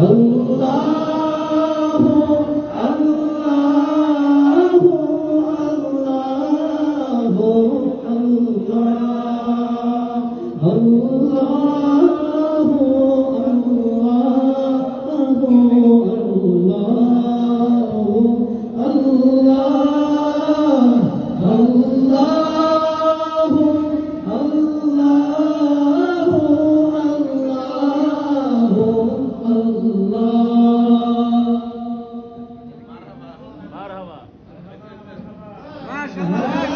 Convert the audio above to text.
Allah Maşallah.